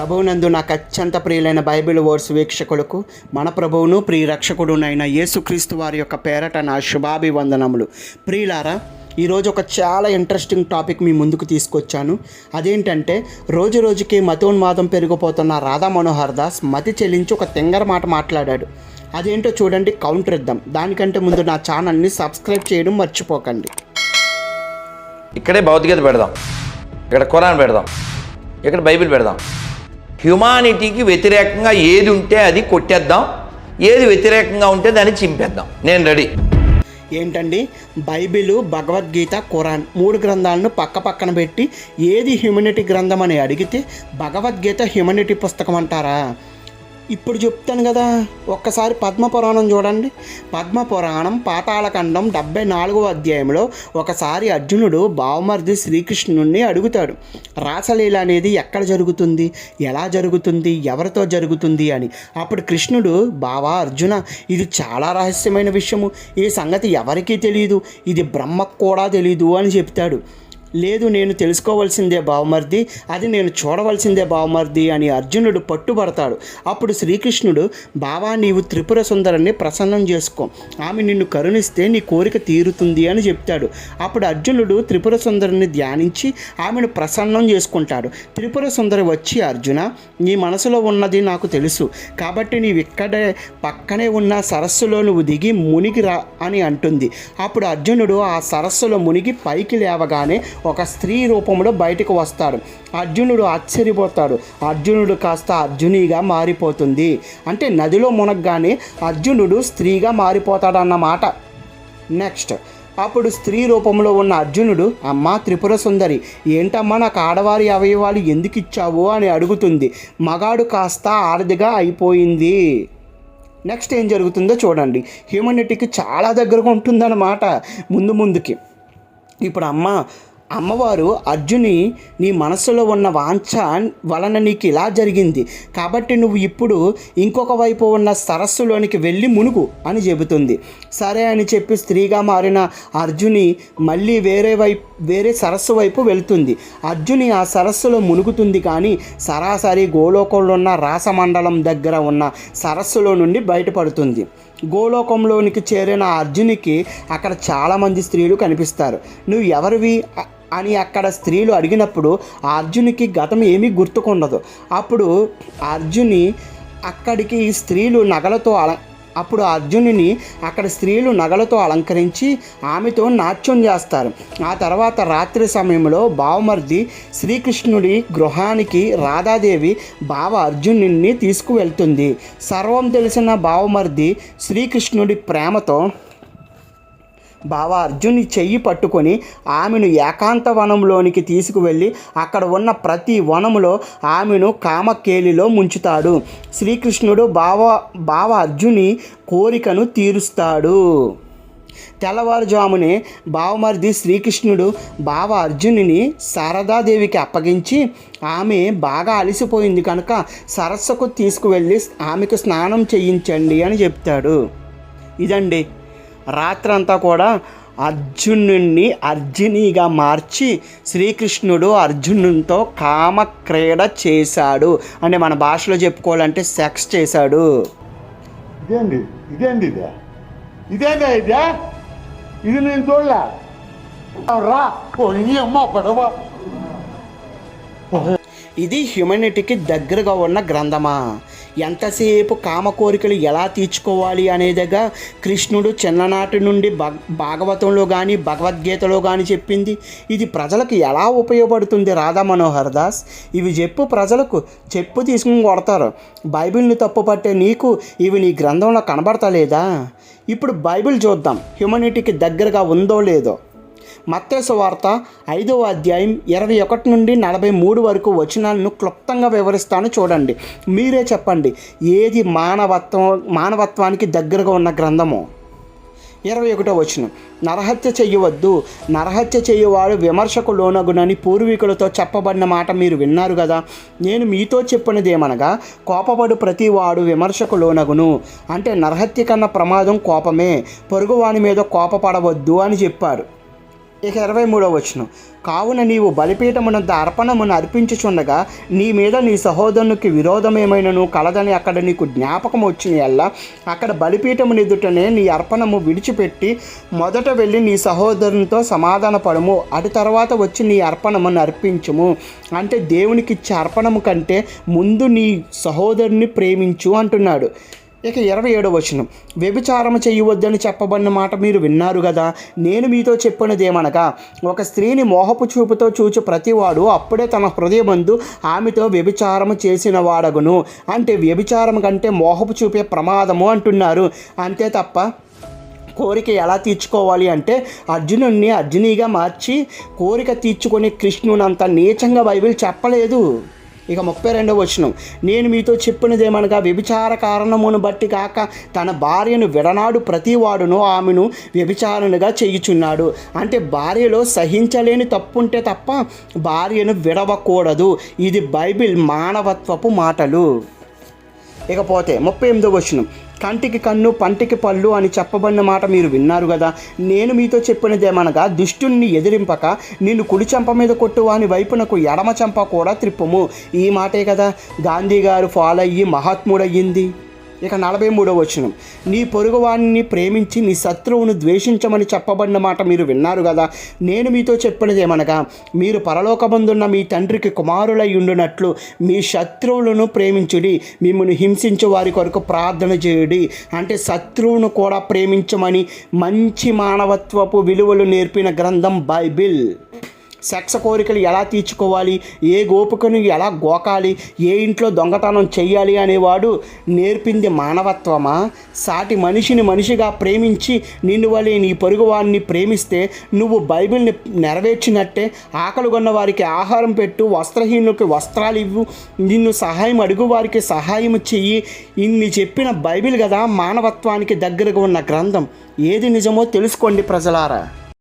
ప్రభువునందు నాకు అత్యంత ప్రియులైన బైబిల్ వర్డ్స్ వీక్షకులకు మన ప్రభువును ప్రియ రక్షకుడునైన యేసుక్రీస్తు వారి యొక్క పేరట నా శుభాభివందనములు. ప్రియులారా ఈరోజు ఒక చాలా ఇంట్రెస్టింగ్ టాపిక్ మీ ముందుకు తీసుకొచ్చాను. అదేంటంటే రోజు రోజుకి మతోన్మాదం పెరిగిపోతున్న రాధా మనోహర్ దాస్ మతి చెల్లించి ఒక తెంగర మాట మాట్లాడాడు. అదేంటో చూడండి కౌంటర్ ఇద్దాం. దానికంటే ముందు నా ఛానల్ని సబ్స్క్రైబ్ చేయడం మర్చిపోకండి. ఇక్కడే భౌతికత పెడదాం. ఇక్కడ కురాన్ పెడదాం. ఇక్కడ బైబిల్ పెడదాం. హ్యుమానిటీకి వ్యతిరేకంగా ఏది ఉంటే అది కొట్టేద్దాం. ఏది వ్యతిరేకంగా ఉంటే దాన్ని చింపేద్దాం. నేను రెడీ. ఏంటండి? బైబిలు భగవద్గీత ఖురాన్ మూడు గ్రంథాలను పక్క పక్కన పెట్టి ఏది హ్యూమనిటీ గ్రంథం అని అడిగితే భగవద్గీత హ్యూమనిటీ పుస్తకం అంటారా? ఇప్పుడు చెప్తాను కదా. ఒక్కసారి పద్మపురాణం చూడండి. పద్మపురాణం పాతాళఖండం డెబ్బై నాలుగో అధ్యాయంలో ఒకసారి అర్జునుడు బావమర్ది శ్రీకృష్ణుణ్ణి అడుగుతాడు. రాసలీల అనేది ఎక్కడ జరుగుతుంది? ఎలా జరుగుతుంది? ఎవరితో జరుగుతుంది అని. అప్పుడు కృష్ణుడు బావా అర్జున ఇది చాలా రహస్యమైన విషయము. ఈ సంగతి ఎవరికీ తెలియదు ఇది బ్రహ్మకు కూడా తెలియదు అని చెప్తాడు. లేదు నేను తెలుసుకోవాల్సిందే బావమర్ది అది నేను చూడవలసిందే బావమర్ది అని అర్జునుడు పట్టుబడతాడు. అప్పుడు శ్రీకృష్ణుడు బావా నీవు త్రిపుర సుందరాన్ని ప్రసన్నం చేసుకో. ఆమె నిన్ను కరుణిస్తే నీ కోరిక తీరుతుంది అని చెప్తాడు. అప్పుడు అర్జునుడు త్రిపుర సుందరిని ధ్యానించి ఆమెను ప్రసన్నం చేసుకుంటాడు. త్రిపుర సుందరి వచ్చి అర్జున నీ మనసులో ఉన్నది నాకు తెలుసు. కాబట్టి నీవు ఇక్కడే పక్కనే ఉన్న సరస్సులో నువ్వు దిగి మునిగి రా అని అంటుంది. అప్పుడు అర్జునుడు ఆ సరస్సులో మునిగి పైకి లేవగానే ఒక స్త్రీ రూపంలో బయటకు వస్తాడు. అర్జునుడు ఆశ్చర్యపోతాడు. అర్జునుడు కాస్త అర్జునిగా మారిపోతుంది. అంటే నదిలో మునగ్గానే అర్జునుడు స్త్రీగా మారిపోతాడన్నమాట. నెక్స్ట్ అప్పుడు స్త్రీ రూపంలో ఉన్న అర్జునుడు అమ్మా త్రిపుర సుందరి ఏంటమ్మా నాకు ఆడవారి అవయవాలు ఎందుకు ఇచ్చావు? అని అడుగుతుంది. మగాడు కాస్త ఆడదిగా అయిపోయింది. నెక్స్ట్ ఏం జరుగుతుందో చూడండి. హ్యూమనిటీకి చాలా దగ్గరగా ఉంటుందన్నమాట. ముందు ముందుకి. ఇప్పుడు అమ్మ అమ్మవారు అర్జుని నీ మనసులో ఉన్న వాంఛ వలన నీకు ఇలా జరిగింది. కాబట్టి నువ్వు ఇప్పుడు ఇంకొక వైపు ఉన్న సరస్సులోనికి వెళ్ళి మునుగు అని చెబుతుంది. సరే అని చెప్పి స్త్రీగా మారిన అర్జుని మళ్ళీ వేరే వైపు వేరే సరస్సు వైపు వెళ్తుంది. అర్జుని ఆ సరస్సులో మునుగుతుంది కానీ సరాసరి గోలోకంలో ఉన్న రాసమండలం దగ్గర ఉన్న సరస్సులో నుండి బయటపడుతుంది. గోలోకంలోనికి చేరిన అర్జునికి అక్కడ చాలామంది స్త్రీలు కనిపిస్తారు. నువ్వు ఎవరివి? అని అక్కడ స్త్రీలు అడిగినప్పుడు అర్జునికి గతం ఏమీ గుర్తుకుండదు. అప్పుడు అర్జుని అక్కడికి ఈ స్త్రీలు నగలతో అల అప్పుడు అర్జునుని అక్కడ స్త్రీలు నగలతో అలంకరించి ఆమెతో నాట్యం చేస్తారు. ఆ తర్వాత రాత్రి సమయంలో బావమర్ది శ్రీకృష్ణుడి గృహానికి రాధాదేవి బావ అర్జునుని తీసుకువెళ్తుంది. సర్వం తెలిసిన బావమర్ది శ్రీకృష్ణుడి ప్రేమతో బావ అర్జుని చెయ్యి పట్టుకొని ఆమెను ఏకాంత వనంలోనికి తీసుకువెళ్ళి అక్కడ ఉన్న ప్రతి వనములో ఆమెను కామకేలిలో ముంచుతాడు. శ్రీకృష్ణుడు బావ బావ అర్జుని కోరికను తీరుస్తాడు. తెల్లవారుజామునే బావమరిది శ్రీకృష్ణుడు బావ అర్జునుని శారదాదేవికి అప్పగించి ఆమె బాగా అలసిపోయింది కనుక సరస్సుకు తీసుకువెళ్ళి ఆమెకు స్నానం చేయించండి అని చెప్తాడు. ఇదండి రాత్రంతా కూడా అర్జునుడిని అర్జునిగా మార్చి శ్రీకృష్ణుడు అర్జునునితో కామక్రీడ చేశాడు అంటే మన భాషలో చెప్పుకోవాలంటే సెక్స్ చేశాడు. ఇదేంది? ఇదేంది ఇదే? ఇదేందా ఇదే? ఇది నేను చూడలే. రా ఓ నీ అమ్మ పడవ. ఇది హ్యుమానిటీకి దగ్గరగా ఉన్న గ్రంథమా? ఎంతసేపు కామ కోరికలు ఎలా తీర్చుకోవాలి అనేదిగా కృష్ణుడు చిన్ననాటి నుండి భగ భాగవతంలో కానీ భగవద్గీతలో కానీ చెప్పింది. ఇది ప్రజలకు ఎలా ఉపయోగపడుతుంది రాధా మనోహర్ దాస్? ఇవి చెప్పు ప్రజలకు చెప్పు తీసుకుని కొడతారు. బైబిల్ని తప్పుపట్టే నీకు ఇవి నీ గ్రంథంలో కనబడతలేదా? ఇప్పుడు బైబిల్ చూద్దాం. హ్యుమనిటీకి దగ్గరగా ఉందో లేదో. మత్తేసు వార్త ఐదవ అధ్యాయం ఇరవై ఒకటి నుండి నలభై మూడు వరకు వచనాలను క్లుప్తంగా వివరిస్తాను చూడండి. మీరే చెప్పండి ఏది మానవత్వం మానవత్వానికి దగ్గరగా ఉన్న గ్రంథము? ఇరవై ఒకటో వచనం. నరహత్య చేయవద్దు నరహత్య చేయవాడు విమర్శకు లోనగునని పూర్వీకులతో చెప్పబడిన మాట మీరు విన్నారు కదా? నేను మీతో చెప్పినదేమనగా కోపపడు ప్రతివాడు విమర్శకు లోనగును. అంటే నరహత్య కన్నా ప్రమాదం కోపమే పొరుగువాని మీద కోపపడవద్దు అని చెప్పారు. ఇక ఇరవై మూడవ వచనం. కావున నీవు బలిపీఠమునంత అర్పణమును అర్పించుచుండగా నీ మీద నీ సహోదరునికి విరోధమేమైనను కలదని అక్కడ నీకు జ్ఞాపకం వచ్చిన ఎల్లా అక్కడ బలిపీఠము ఎదుటనే నీ అర్పణము విడిచిపెట్టి మొదట వెళ్ళి నీ సహోదరునితో సమాధాన పడము అటు తర్వాత వచ్చి నీ అర్పణమును అర్పించుము. అంటే దేవునికి ఇచ్చే అర్పణము కంటే ముందు నీ సహోదరుని ప్రేమించు అంటున్నాడు. ఇక ఇరవై ఏడవ వచనం. వ్యభిచారం చేయవద్దని చెప్పబడిన మాట మీరు విన్నారు కదా నేను మీతో చెప్పినదేమనగా ఒక స్త్రీని మోహపు చూపుతో చూచు ప్రతివాడు అప్పుడే తన హృదయమందు ఆమెతో వ్యభిచారం చేసిన వాడగును అంటే వ్యభిచారం కంటే మోహపు చూపే ప్రమాదము అంటున్నారు. అంతే తప్ప కోరిక ఎలా తీర్చుకోవాలి అంటే అర్జునుడిని అర్జునిగా మార్చి కోరిక తీర్చుకునే కృష్ణునంత నీచంగా బైబిల్ చెప్పలేదు. ఇక ముప్పై రెండవ వచనం. నేను మీతో చెప్పినదేమనగా వ్యభిచార కారణమును బట్టి కాక తన భార్యను విడనాడు ప్రతివాడును ఆమెను వ్యభిచారణగా చేయుచున్నాడు. అంటే భార్యలో సహించలేని తప్పుంటే తప్ప భార్యను విడవకూడదు. ఇది బైబిల్ మానవత్వపు మాటలు. ఇకపోతే ముప్పై ఎనిమిదో వచనం. కంటికి కన్ను పంటికి పళ్ళు అని చెప్పబడిన మాట మీరు విన్నారు కదా నేను మీతో చెప్పినదేమనగా దుష్టుణ్ణి ఎదిరింపక నిన్ను కుడి చెంప మీద కొట్టువాని వైపునకు ఎడమ చెంప కూడా త్రిప్పము. ఈ మాటే కదా గాంధీ గారు ఫాలో అయ్యి మహాత్ముడయ్యింది. ఇక నలభై మూడో వచనం. నీ పొరుగువాణ్ణి ప్రేమించి నీ శత్రువును ద్వేషించమని చెప్పబడిన మాట మీరు విన్నారు కదా? నేను మీతో చెప్పినది ఏమనగా మీరు పరలోకమందున్న మీ తండ్రికి కుమారులై ఉండునట్లు మీ శత్రువులను ప్రేమించుడి మిమ్మల్ని హింసించే వారి కొరకు ప్రార్థన చేయుడి. అంటే శత్రువును కూడా ప్రేమించమని మంచి మానవత్వపు విలువలు నేర్పిన గ్రంథం బైబిల్. సెక్స్ కోరికలు ఎలా తీర్చుకోవాలి? ఏ గోపికను ఎలా గోకాలి? ఏ ఇంట్లో దొంగతనం చెయ్యాలి అనేవాడు నేర్పింది మానవత్వమా? సాటి మనిషిని మనిషిగా ప్రేమించి నిన్ను వలె నీ పొరుగువాడిని ప్రేమిస్తే నువ్వు బైబిల్ని నెరవేర్చినట్టే ఆకలిగొన్న వారికి ఆహారం పెట్టు వస్త్రహీనులకు వస్త్రాలు ఇవ్వు నిన్ను సహాయం అడుగు వారికి సహాయం చెయ్యి. ఇన్ని చెప్పిన బైబిల్ కదా మానవత్వానికి దగ్గరగా ఉన్న గ్రంథం. ఏది నిజమో తెలుసుకోండి ప్రజలారా.